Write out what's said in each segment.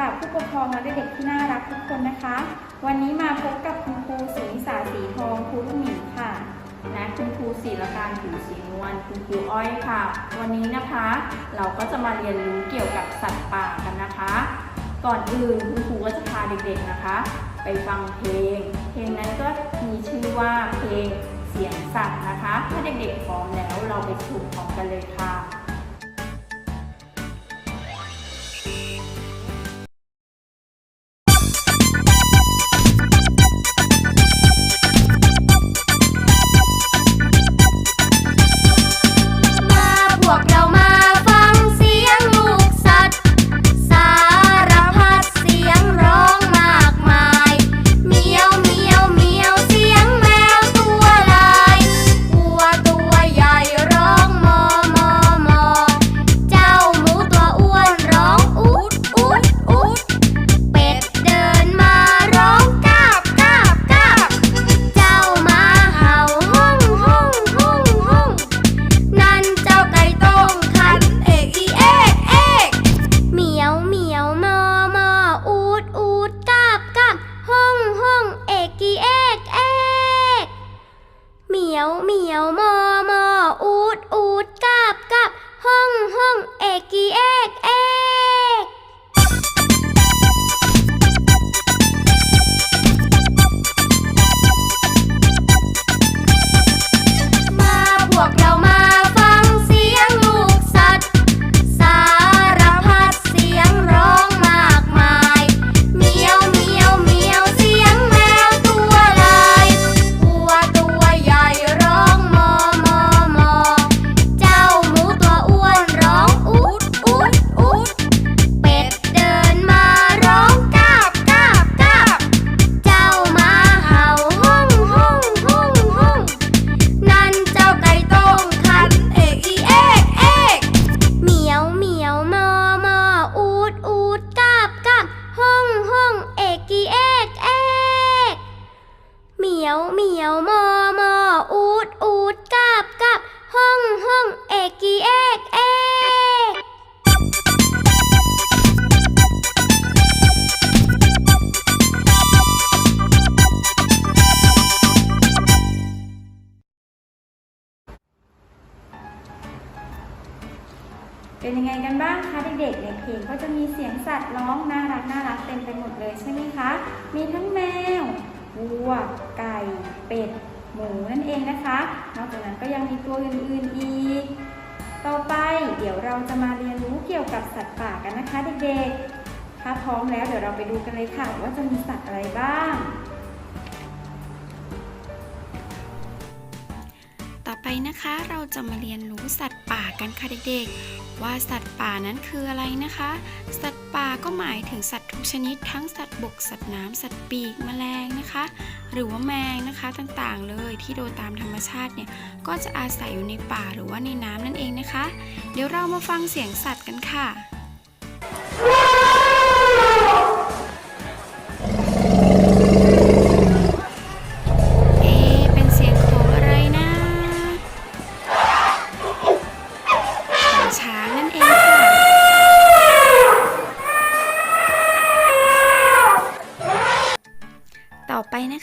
ค่ะ ผู้ปกครองและเด็กที่น่ารักทุกคนนะคะ วันนี้มาพบกับคุณครูสุนิสาสีทองครูลูกหมีค่ะและคุณครูศิลการผิวสีนวลคุณครูอ้อยค่ะ วันนี้นะคะ เราก็จะมาเรียนรู้เกี่ยวกับสัตว์ป่ากันนะคะ ก่อนอื่นคุณครูก็จะพาเด็กๆนะคะ ไปฟังเพลง เพลงนั้นก็มีชื่อว่าเพลงเสียงสัตว์นะคะ ถ้าเด็กๆพร้อมแล้วเราไปชมพร้อมกันเลยค่ะ ไก่ เป็ด หมูนั่นเองนะคะ นอกจากนั้นก็ยังมีตัวอื่นๆอีก ต่อไปเดี๋ยวเราจะมาเรียนรู้เกี่ยวกับสัตว์ป่ากันนะคะเด็กๆ ถ้าพร้อมแล้วเดี๋ยวเราไปดูกันเลยค่ะว่าจะมีสัตว์อะไรบ้าง นะคะ เราจะมาเรียนรู้สัตว์ป่ากันค่ะเด็กๆ ว่าสัตว์ป่านั้นคืออะไรนะคะ สัตว์ป่าก็หมายถึงสัตว์ทุกชนิด ทั้งสัตว์บก สัตว์น้ำสัตว์ปีก แมลงนะคะ หรือว่าแมงนะคะต่างๆเลยที่โดยตามธรรมชาติเนี่ยก็จะอาศัยอยู่ในป่าหรือว่าในน้ำนั่นเองนะคะ เดี๋ยวเรามาฟังเสียงสัตว์กันค่ะ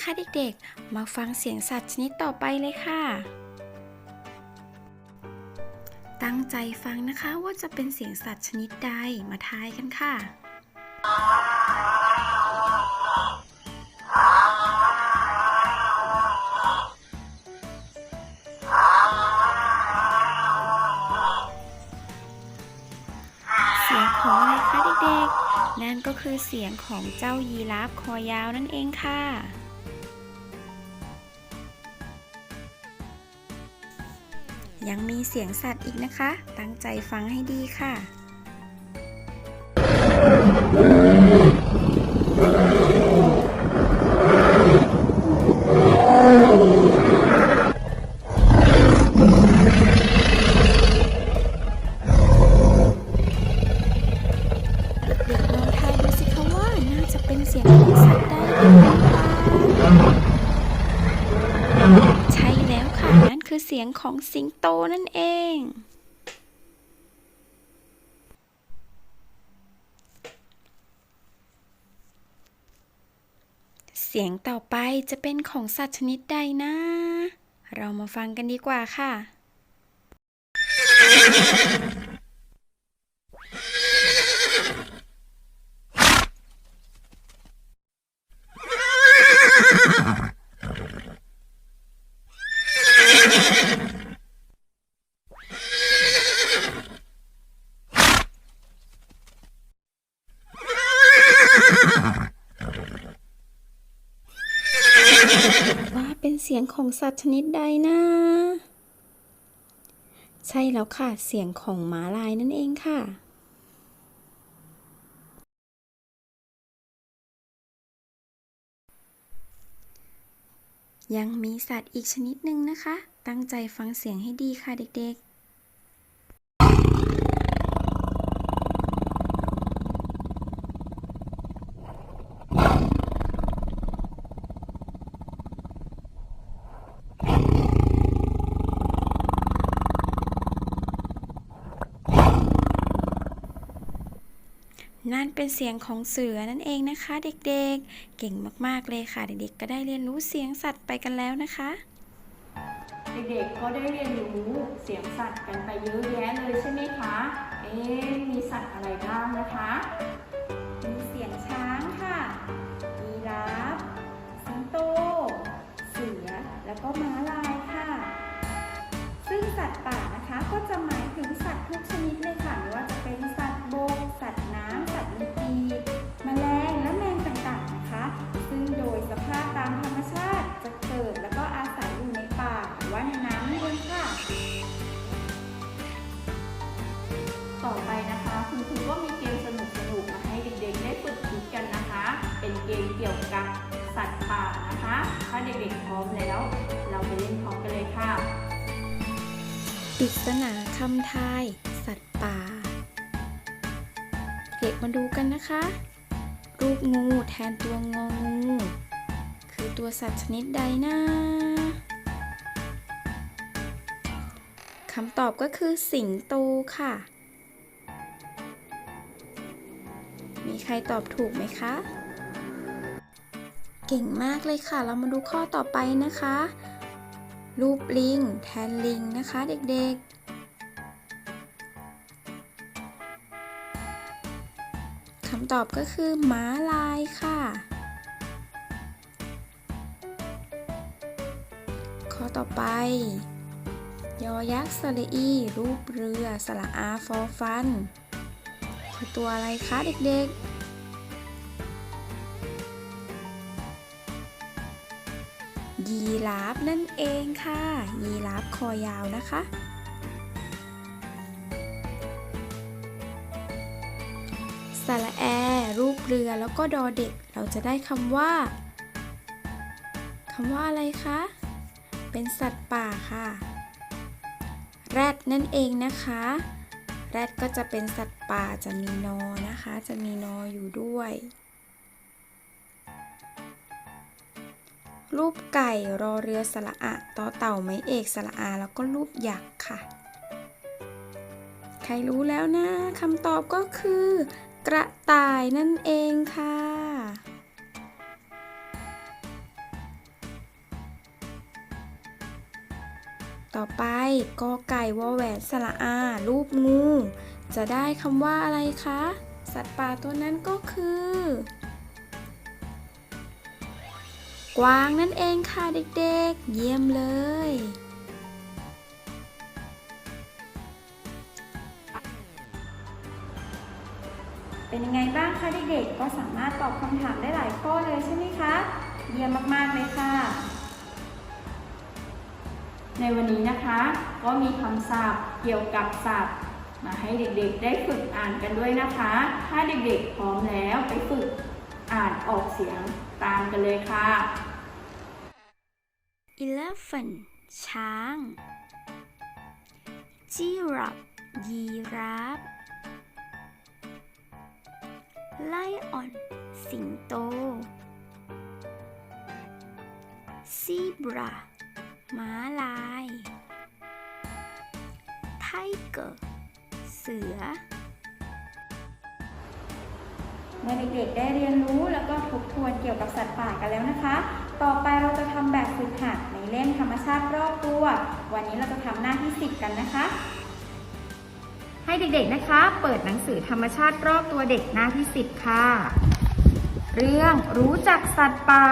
นะคะเด็กๆ มาฟังเสียงสัตว์ชนิดต่อไปเลยค่ะ ตั้งใจฟังนะคะว่าจะเป็นเสียงสัตว์ชนิดใดมาทายกันค่ะเสียงของอะไรคะเด็กๆ นั่นก็คือเสียงของเจ้ายีราฟคอยาวนั่นเองค่ะ ยังมีเสียงสัตว์อีกนะคะ ตั้งใจฟังให้ดีค่ะ ของสิงโตนั่นเอง เสียงต่อไปจะเป็นของสัตว์ชนิดใดนะ เรามาฟังกันดีกว่าค่ะ สียงของสัตว์ชนิดใดนะ ใช่แล้วค่ะ เสียงของหมาลายนั่นเองค่ะ ยังมีสัตว์อีกชนิดหนึ่งนะคะ ตั้งใจฟังเสียงให้ดีค่ะเด็กๆ เป็นเสียงของเสือนั่นเองนะคะ เด็กๆ เก่งมากๆเลยค่ะ เด็กๆ ก็ได้เรียนรู้เสียงสัตว์ไปกันแล้วนะคะ เด็กๆ ก็ได้เรียนรู้เสียงสัตว์กันไปเยอะแยะเลยใช่ไหมคะ เอ๊มีสัตว์อะไรบ้างนะคะ มีเสียงช้างค่ะยีราฟสิงโต เสือ แล้วก็ม้าลายค่ะ ซึ่งสัตว์ป่านะคะก็จะหมายถึงสัตว์ทุกชนิด ต่อไปนะคะคุณครูก็มีเกมสนุกๆมาให้เด็กๆได้ฝึกคิดกันนะคะ เป็นเกมเกี่ยวกับสัตว์ป่านะคะ ถ้าเด็กๆพร้อมแล้ว เราไปเล่นพร้อมกันเลยค่ะปริศนาคำทาย สัตว์ป่า เด็กมาดูกันนะคะ รูปงูแทนตัวงองู คือตัวสัตว์ชนิดใดนะคำตอบก็คือสิงโตค่ะ มีใครตอบถูกไหมคะ เก่งมากเลยค่ะ เรามาดูข้อต่อไปนะคะ รูปลิง แทนลิงนะคะ เด็กๆคำตอบก็คือม้าลายค่ะ ข้อต่อไปยอยักษ์สระอี รูปเรือ สระอาฟอฟัน คือตัวอะไรคะเด็กๆยีราฟนั่นเองค่ะ ยีราฟคอยาวนะคะ สระแอ รูปเรือแล้วก็ดอเด็ก เราจะได้คำว่าคำว่าอะไรคะ เป็นสัตว์ป่าค่ะ แรดนั่นเองนะคะ แรดก็จะเป็นสัตว์ป่าจะมีนอนะคะ จะมีนออยู่ด้วย รูปไก่รอเรือสระอะต่อเต่าไม้เอกสระอา แล้วก็รูปหยักษ์ค่ะ ใครรู้แล้วนะคำตอบก็คือ กระต่ายนั่นเองค่ะ ต่อไปกอไก่วอแหวนสระอา รูปงู จะได้คำว่าอะไรคะ สัตว์ป่าตัวนั้นก็คือ กวางนั่นเองค่ะเด็กๆ เยี่ยมเลยเป็นยังไงบ้างคะเด็กๆ ก็สามารถตอบคำถามได้หลายข้อเลยใช่ไหมคะ เยี่ยมมากๆเลยค่ะ ในวันนี้นะคะก็มีคำศัพท์เกี่ยวกับสัตว์มาให้เด็กๆ ได้ฝึกอ่านกันด้วยนะคะ ถ้าเด็กๆพร้อมแล้วไปฝึกอ่านออกเสียงตามกันเลยค่ะ elephant ช้าง giraffe ยีราฟ lion สิงโต zebra ม้าลาย tiger เสือมื่อเด็กๆได้เรียนรู้แล้วก็ทบทวนเกี่ยวกับสัตว์ป่ากันแล้วนะคะ ต่อไปเราจะทำแบบฝึกหัดในเล่มธรรมชาติรอบตัว วันนี้เราจะทำหน้าที่10กันนะคะ ให้เด็กๆนะคะ เปิดหนังสือธรรมชาติรอบตัวเด็กหน้าที่10ค่ะ เรื่องรู้จักสัตว์ป่า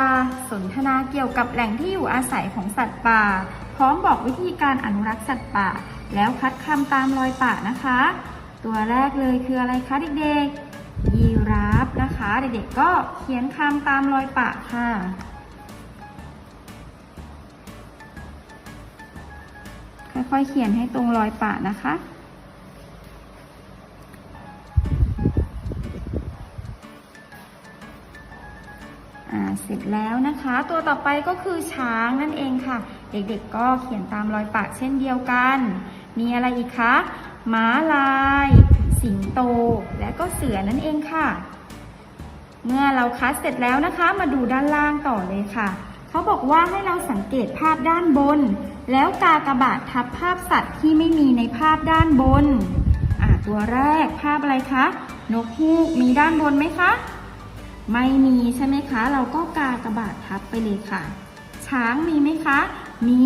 สนทนาเกี่ยวกับแหล่งที่อยู่อาศัยของสัตว์ป่า พร้อมบอกวิธีการอนุรักษ์สัตว์ป่า แล้วคัดคำตามรอยป่านะคะ ตัวแรกเลยคืออะไรคะเด็กๆ ยีราฟนะคะ เด็กๆก็เขียนคำตามรอยป่าค่ะค่อยๆเขียนให้ตรงรอยป่านะคะ อ่าเสร็จแล้วนะคะ ตัวต่อไปก็คือช้างนั่นเองค่ะ เด็กๆก็เขียนตามรอยปากเช่นเดียวกัน มีอะไรอีกคะม้าลาย สิงโต และก็เสือนั่นเองค่ะ เมื่อเราคัดเสร็จแล้วนะคะ มาดูด้านล่างต่อเลยค่ะ เขาบอกว่าให้เราสังเกตภาพด้านบน แล้วกากบาททับภาพสัตว์ที่ไม่มีในภาพด้านบน อ่าตัวแรกภาพอะไรคะ นกฮูกมีด้านบนไหมคะ ไม่มีใช่ไหมคะ เราก็กากระบาททับไปเลยค่ะ ช้างมีไหมคะ มี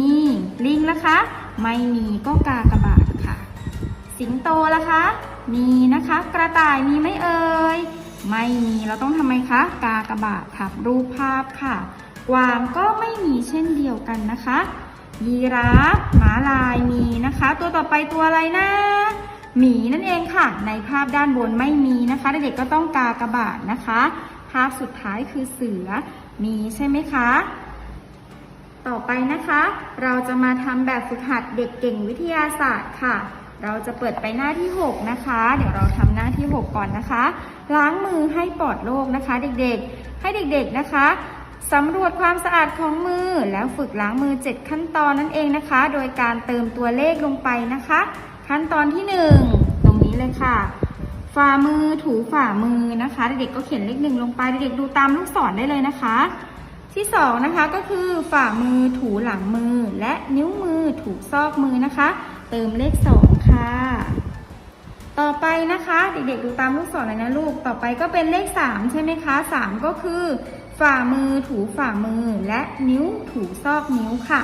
ลิงล่ะคะ ไม่มีก็กากระบาทค่ะ สิงโตล่ะคะ มีนะคะ กระต่ายมีไหมเอ่ย ไม่มีเราต้องทำไมคะ กากระบาททับรูปภาพค่ะ กวางก็ไม่มีเช่นเดียวกันนะคะ ยีราฟหมาลายมีนะคะ ตัวต่อไปตัวอะไรนะหมีนั่นเองค่ะ ในภาพด้านบนไม่มีนะคะ เด็กๆก็ต้องกากระบาทนะคะ ภาพสุดท้ายคือเสือ มีใช่ไหมคะ ต่อไปนะคะ เราจะมาทำแบบฝึกหัดเด็กเก่งวิทยาศาสตร์ค่ะ เราจะเปิดไปหน้าที่ 6 นะคะ เดี๋ยวเราทำหน้าที่ 6 ก่อนนะคะ ล้างมือให้ปลอดโรคนะคะ เด็กๆ ให้เด็กๆนะคะสำรวจความสะอาดของมือแล้วฝึกล้างมือ 7 ขั้นตอนนั่นเองนะคะ โดยการเติมตัวเลขลงไปนะคะ ขั้นตอนที่ 1 ตรงนี้เลยค่ะ ฝ่ามือถูฝ่ามือนะคะเด็กๆก็เขียนเลขหนึ่งลงไปเด็กๆดูตามลูกศรได้เลยนะคะ ที่สองนะคะก็คือฝ่ามือถูหลังมือ และนิ้วมือถูซอกมือนะคะ เติมเลขสองค่ะ ต่อไปนะคะเด็กๆดูตามลูกศรเลยนะลูกต่อไปก็เป็นเลขสามใช่ไหมคะสามก็คือ ฝ่ามือถูฝ่ามือ และนิ้วถูซอกนิ้วค่ะ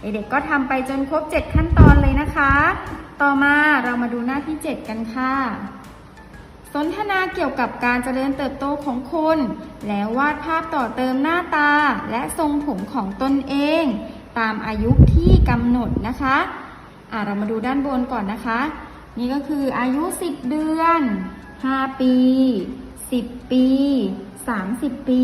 เด็กๆก็ทำไปจนครบ 7 ขั้นตอนเลยนะคะ ต่อมาเรามาดูหน้าที่ 7 กันค่ะ สนทนาเกี่ยวกับการเจริญเติบโตของคน แล้ววาดภาพต่อเติมหน้าตาและทรงผมของตนเอง ตามอายุที่กำหนดนะคะอะเรามาดูด้านบนก่อนนะคะ นี่ก็คืออายุ 10 เดือน 5 ปี 10 ปี 30 ปี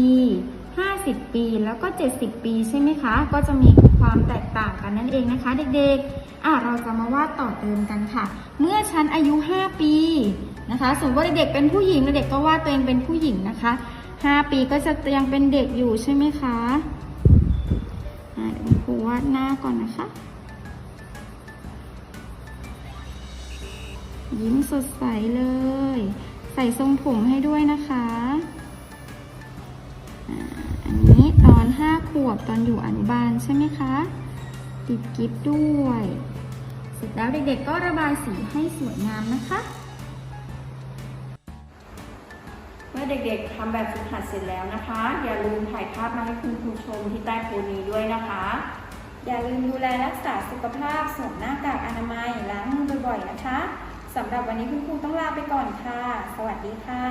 50 ปี แล้วก็ 70 ปีใช่ไหมคะ ก็จะมี ความแตกต่างกันนั่นเองนะคะ เด็กๆอะเราจะมาวาดต่อเติมกันค่ะ เมื่อฉันอายุ 5 ปีนะคะสมมติว่าเด็กเป็นผู้หญิงเด็กก็วาดตัวเองเป็นผู้หญิงนะคะ 5 ปีก็จะยังเป็นเด็กอยู่ใช่ไหมคะอะเดี๋ยวครูวาดหน้าก่อนนะคะ ยิ้มสดใสเลย ใส่ทรงผมให้ด้วยนะคะอ่า ห้าขวบตอนอยู่อนุบาลใช่ไหมคะ ติดกิฟด้วย เสร็จแล้วเด็กๆก็ระบายสีให้สวยงามนะคะเมื่อเด็กๆทำแบบฝึกหัดเสร็จแล้วนะคะ อย่าลืมถ่ายภาพมาให้คุณครูชมที่ใต้โพสต์นี้ด้วยนะคะ อย่าลืมดูแลรักษาสุขภาพสวมหน้ากากอนามัยล้างมือบ่อยๆนะคะสำหรับวันนี้คุณครูต้องลาไปก่อนค่ะ สวัสดีค่ะ